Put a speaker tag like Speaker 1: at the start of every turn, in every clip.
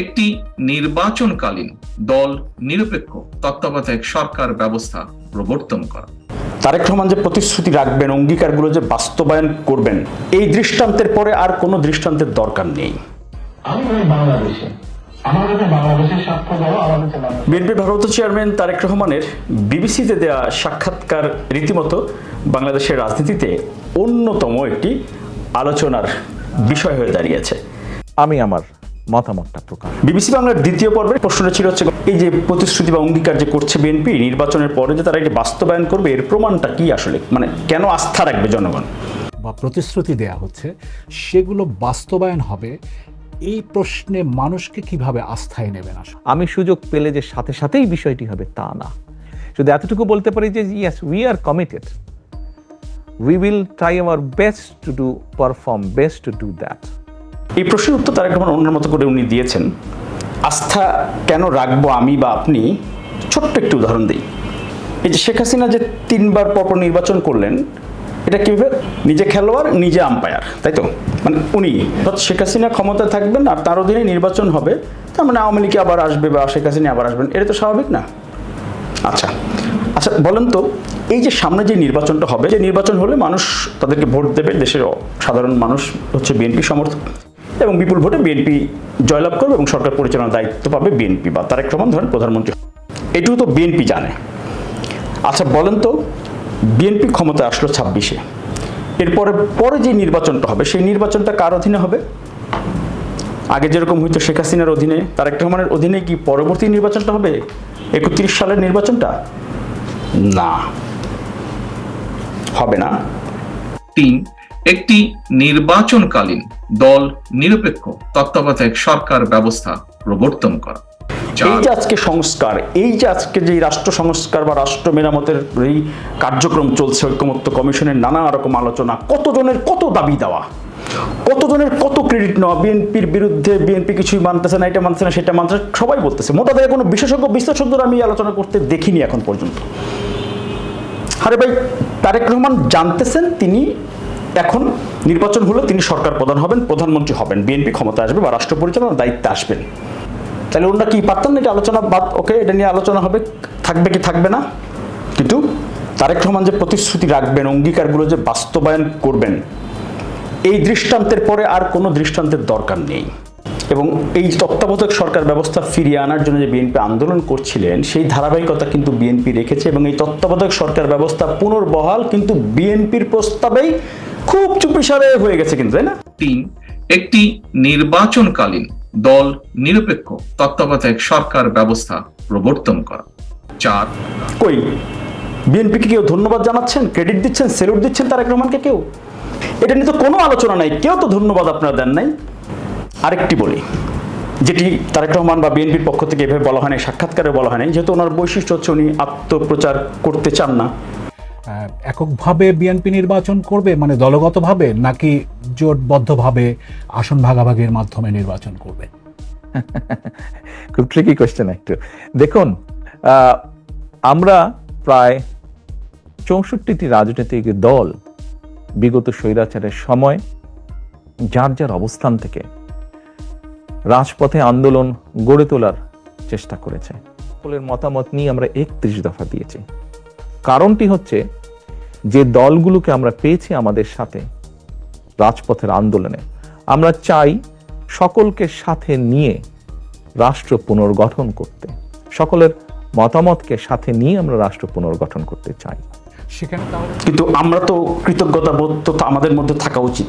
Speaker 1: একটি নির্বাচনকালীন দল নিরপেক্ষ তত্ত্বাবধায়ক সরকার ব্যবস্থা প্রবর্তন করা।
Speaker 2: তারেক রহমান যে প্রতিশ্রুতি রাখবেন অঙ্গীকারগুলো যে বাস্তবায়ন করবেন এই দৃষ্টান্তের পরে আর কোনো দৃষ্টান্তের দরকার নেই।
Speaker 3: বাংলাদেশে।
Speaker 2: বিএনপি ভারপ্রাপ্ত চেয়ারম্যান তারেক রহমানের বিবিসিতে দেয়া সাক্ষাৎকার রীতিমতো বাংলাদেশের রাজনীতিতে অন্যতম একটি আলোচনার বিষয় হয়ে দাঁড়িয়েছে।
Speaker 4: আমি আমার মতামতটা প্রকাশ।
Speaker 2: বিবিসি বাংলার দ্বিতীয় পর্বের প্রশ্নটা ছিল হচ্ছে এই যে প্রতিশ্রুতি বা অঙ্গীকার যে করছে বিএনপি নির্বাচনের পরে যে তারা এটি বাস্তবায়ন করবে এর প্রমাণটা কি আসলে? মানে কেন আস্থা রাখবে জনগণ?
Speaker 5: বা প্রতিশ্রুতি দেয়া হচ্ছে সেগুলো বাস্তবায়ন হবে এই প্রশ্নে মানুষকে কীভাবে আস্থায় নেবেন আসলে
Speaker 4: আমি সুযোগ পেলে যে সাথে সাথেই বিষয়টি হবে তা না। শুধু এতটুকু বলতে পারি যে yes we are committed we will try our best to do perform best to do that
Speaker 2: এই প্রশ্নের উত্তর তারেক রহমান অন্যের মতো করে উনি দিয়েছেন। আস্থা কেন রাখব আমি বা আপনি? ছোট্ট একটি উদাহরণ দিই। এই যে শেখ হাসিনা যে তিনবার পরপর নির্বাচন করলেন, এটা কীভাবে? নিজে খেলোয়াড়, নিজে আম্পায়ার তাই তো? মানে উনি শেখ হাসিনা ক্ষমতায় থাকবেন আর তার অধীনে নির্বাচন হবে, তার মানে আওয়ামী লীগ আবার আসবে বা শেখ হাসিনা আবার আসবেন, এটা তো স্বাভাবিক না? আচ্ছা আচ্ছা বলেন তো, এই যে সামনে যে নির্বাচনটা হবে, যে নির্বাচন হলে মানুষ তাদেরকে ভোট দেবে, দেশের সাধারণ মানুষ হচ্ছে বিএনপি সমর্থক। এবং বিপুল ভোটে বিএনপি জয়লাভ করবে এবং সরকার পরিচালনার দায়িত্ব পাবে বিএনপি বা তারেক রহমান, ধরেন প্রধানমন্ত্রী। এটুকু তো বিএনপি জানে। আচ্ছা বলেন তো, বিএনপি ক্ষমতায় আসলো ছাব্বিশে। এরপরে, পরে যে নির্বাচনটা হবে, সেই নির্বাচনটা কার অধীনে হবে? আগে যেরকম হইতো শেখ হাসিনার অধীনে, তারেক রহমানের অধীনে কি পরবর্তী নির্বাচনটা হবে? একত্রিশ সালের নির্বাচনটা? না। হবে না।
Speaker 1: তিন একটি নির্বাচনকালীন দল নিরপেক্ষ তত্ত্বাবধায়ক সরকার ব্যবস্থা প্রবর্তন করা।
Speaker 2: এই যে আজকে সংস্কার এই যে আজকে যে রাষ্ট্র সংস্কার বা রাষ্ট্র মেরামতের এই কার্যক্রম চলছে ঐক্যমত্য কমিশনের নানা রকম আলোচনা কতজনের কত দাবি দেওয়া? কতজনের কত ক্রেডিট নেওয়া? বিএনপির বিরুদ্ধে বিএনপি কিছুই মানতেছে না এটা মানছে না সেটা মানছে না, সবাই বলতেছে। মোটা দাগে কোনো বিশেষজ্ঞ বিশ্লেষকদের আমি আলোচনা করতে দেখিনি এখন পর্যন্ত। আরে ভাই তারেক রহমান জানতেছেন তিনি এখন নির্বাচন হলে তিনি সরকার প্রধান হবেন, প্রধানমন্ত্রী হবেন। বিএনপি ক্ষমতা আসবে বা রাষ্ট্র পরিচালনার দায়িত্বে আসবেন। তাহলে ওনারা কি পারতেন? না এটা আলোচনা বাদ, ওকে, এটা নিয়ে আলোচনা হবে। থাকবে কি থাকবে না? কিন্তু তারেক রহমান যে প্রতিশ্রুতি রাখবেন, অঙ্গীকারগুলো যে বাস্তবায়ন করবেন, এই দৃষ্টান্তের পরে আর কোনো দৃষ্টান্তের দরকার নেই। এবং এই তত্ত্বাবধায়ক সরকার ব্যবস্থা ফিরিয়ে আনার জন্য যে বিএনপি আন্দোলন করছিলেন, সেই ধারাবাহিকতা কিন্তু বিএনপি রেখেছে এবং এই তত্ত্বাবধায়ক সরকার ব্যবস্থা পুনর্বহাল কিন্তু বিএনপির প্রস্তাবেই খুব চুপিসারে হয়ে গেছে কিন্তু তাই না?
Speaker 1: তিন একটি নির্বাচনকালীন দল নিরপেক্ষ তত্ত্বাবধায়ক সরকার ব্যবস্থা প্রবর্তন করা। চার
Speaker 2: কই? বিএনপিকে কেউ ধন্যবাদ জানাচ্ছেন? ক্রেডিট দিচ্ছেন? সেলুট দিচ্ছেন তারেক রহমানকে কেউ? এটা নিয়ে তো কোনো আলোচনা নাই। কেউ তো ধন্যবাদ আপনারা দেন নাই। আরেকটি বলি যেটি তারেক রহমান বা বিএনপির পক্ষ থেকে এভাবে বলা হয় নাই সাক্ষাৎকারে বলা হয় নাই যেহেতু ওনার বৈশিষ্ট্য হচ্ছে উনি আত্মপ্রচার করতে চান না।
Speaker 5: এককভাবে বিএনপি নির্বাচন করবে মানে দলগতভাবে, নাকি জোটবদ্ধভাবে আসন ভাগাভাগির মাধ্যমে নির্বাচন করবে?
Speaker 4: খুব ট্রিকি কোয়েশ্চেন একটু। দেখুন আমরা প্রায় চৌষট্টিটি রাজনৈতিক দল বিগত স্বৈরাচারের সময় যার যার অবস্থান থেকে রাজপথে আন্দোলন গড়ে তোলার চেষ্টা করেছে। মতামত নিয়ে আমরা একত্রিশ দফা দিয়েছি। কারণটি হচ্ছে যে দলগুলোকে আমরা পেয়েছি আমাদের সাথে রাজপথের আন্দোলনে আমরা চাই সকলকে সাথে নিয়ে রাষ্ট্র পুনর্গঠন করতে সকলের মতামতকে সাথে নিয়ে আমরা রাষ্ট্র পুনর্গঠন করতে চাই।
Speaker 5: সেখানে
Speaker 2: কিন্তু আমরা তো কৃতজ্ঞতা বোধ তো আমাদের মধ্যে থাকা উচিত।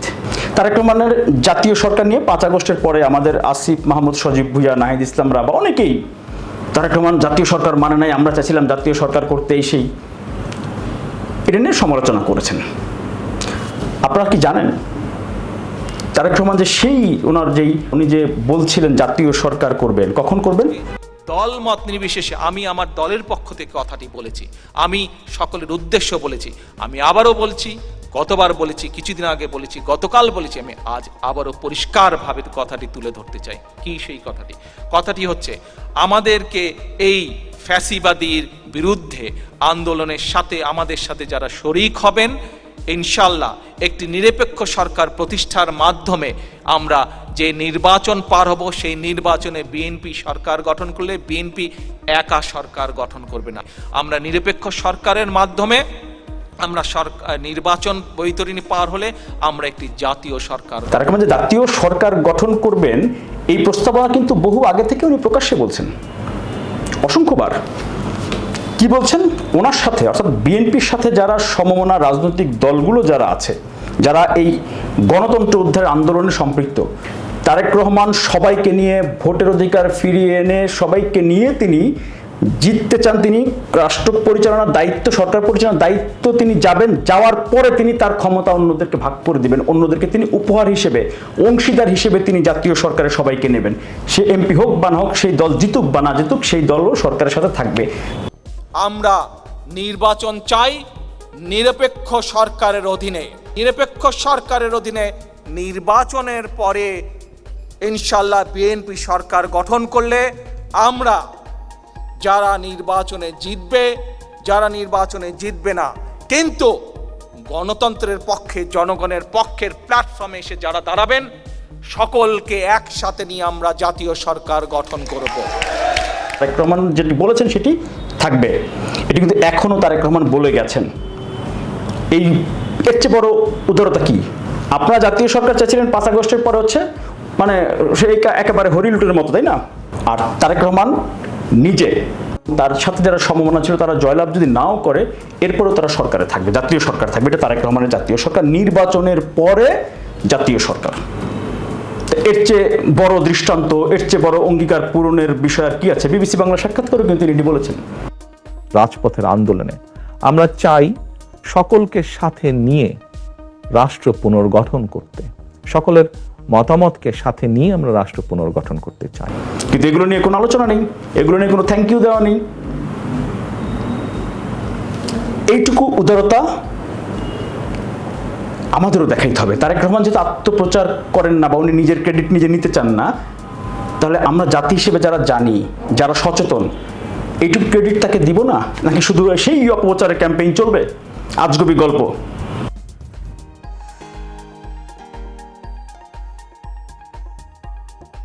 Speaker 2: তারেক রহমানের জাতীয় সরকার নিয়ে পাঁচ আগস্টের পরে আমাদের আসিফ মাহমুদ সজীব ভুইয়া নাহিদ ইসলাম রাবা অনেকেই তারেক রহমান জাতীয় সরকার মানে নাই আমরা চাইছিলাম জাতীয় সরকার করতে এই সেই নিয়ে সমালোচনা করেছেন। আপনারা কি জানেন? তারেক রহমান যে সেই ওনার যেই উনি যে বলছিলেন জাতীয় সরকার করবেন, কখন করবেন?
Speaker 6: দল মত নির্বিশেষে আমি আমার দলের পক্ষ থেকে কথাটি বলেছি। আমি সকলের উদ্দেশ্য বলেছি। আমি আবারও বলছি, গতবার বলেছি, কিছুদিন আগে বলেছি, গতকাল বলেছি, আমি আজ আবারও পরিষ্কারভাবে কথাটি তুলে ধরতে চাই। কি সেই কথাটি? কথাটি হচ্ছে, আমাদেরকে এই ফ্যাসিবাদীর বিরুদ্ধে আন্দোলনের সাথে আমাদের সাথে যারা শরিক হবেন ইনশাল্লাহ একটি নিরপেক্ষ সরকার প্রতিষ্ঠার মাধ্যমে আমরা যে নির্বাচন পার হব, সেই নির্বাচনে বিএনপি সরকার গঠন করলে বিএনপি একা সরকার গঠন করবে না। আমরা নিরপেক্ষ সরকারের মাধ্যমে আমরা সরকার নির্বাচন বৈতরণী পার হলে আমরা একটি জাতীয় সরকার
Speaker 2: তারা জাতীয় সরকার গঠন করবেন, এই প্রস্তাবনা কিন্তু বহু আগে থেকে উনি প্রকাশ্যে বলছেন। অসংখ্যবার। কি বলছেন? ওনার সাথে, অর্থাৎ বিএনপির সাথে যারা সমমনা রাজনৈতিক দলগুলো যারা আছে, যারা এই গণতন্ত্র উদ্ধার আন্দোলনে সম্পৃক্ত, তারেক রহমান সবাইকে নিয়ে ভোটের অধিকার ফিরিয়ে এনে সবাইকে নিয়ে তিনি জিততে চান তিনি, রাষ্ট্র পরিচালনার দায়িত্ব, সরকার পরিচালনার দায়িত্ব তিনি যাবেন, যাওয়ার পরে তিনি তার ক্ষমতা অন্যদেরকে ভাগ করে দিবেন। অন্যদেরকে তিনি উপহার হিসেবে, অংশীদার হিসেবে তিনি জাতীয় সরকারের সবাইকে নেবেন। সে এমপি হোক বা না হোক, সেই দল জিতুক বা না জিতুক, সেই দলও সরকারের সাথে থাকবে।
Speaker 6: আমরা নির্বাচন চাই নিরপেক্ষ সরকারের অধীনে। নিরপেক্ষ সরকারের অধীনে নির্বাচনের পরে ইনশাল্লাহ বিএনপি সরকার গঠন করলে আমরা যারা নির্বাচনে জিতবে, যারা নির্বাচনে জিতবে না, কিন্তু গণতন্ত্রের পক্ষে, জনগণের পক্ষের প্ল্যাটফর্মে এসে যারা দাঁড়াবেন, সকলকে একসাথে নিয়ে আমরা জাতীয় সরকার গঠন করব।
Speaker 2: তারেক রহমান যেটি বলেছেন সেটি থাকবে। এটি কিন্তু এখনও তারেক রহমান বলে গেছেন। এই এর চেয়ে বড় উদারতা কি? আপনারা জাতীয় সরকার চাইছিলেন পাঁচ আগস্টের পরে হচ্ছে মানে সে একা- একেবারে হরিলুটের মতো, তাই না? আর তারেক রহমান নিজে। তার সাথে যারা সম্ভাবনা ছিল, তারা জয়লাভ যদি নাও করে, এরপরেও তারা সরকারে থাকবে, জাতীয় সরকার থাকবে। এটা তারেক রহমানের জাতীয় সরকার। নির্বাচনের পরে জাতীয় সরকার। এর চেয়ে বড় দৃষ্টান্ত, এর চেয়ে বড় অঙ্গীকার পূরণের বিষয় আর কি আছে? বিবিসি বাংলা সাক্ষাৎ করে কিন্তু তিনি বলেছেন।
Speaker 4: রাজপথের আন্দোলনে আমরা চাই সকলকে সাথে নিয়ে রাষ্ট্র পুনর্গঠন করতে। সকলের মতামতকে সাথে নিয়ে আমরা রাষ্ট্র পুনর্গঠন করতে চাই।
Speaker 2: কিন্তু এগুলো নিয়ে কোনো আলোচনা নেই। এগুলো নিয়ে কোনো থ্যাংক ইউ দেওয়া নেই। এইটুকু উদারতা আমাদেরও দেখাইতে হবে। তারেক রহমান যেহেতু আত্মপ্রচার করেন না বা উনি নিজের ক্রেডিট নিজে নিতে চান না, তাহলে আমরা জাতি হিসেবে যারা জানি, যারা সচেতন, এইটুকু ক্রেডিট তাকে দিব না? নাকি শুধু সেই অপপ্রচারের ক্যাম্পেইন চলবে? আজগবি গল্প।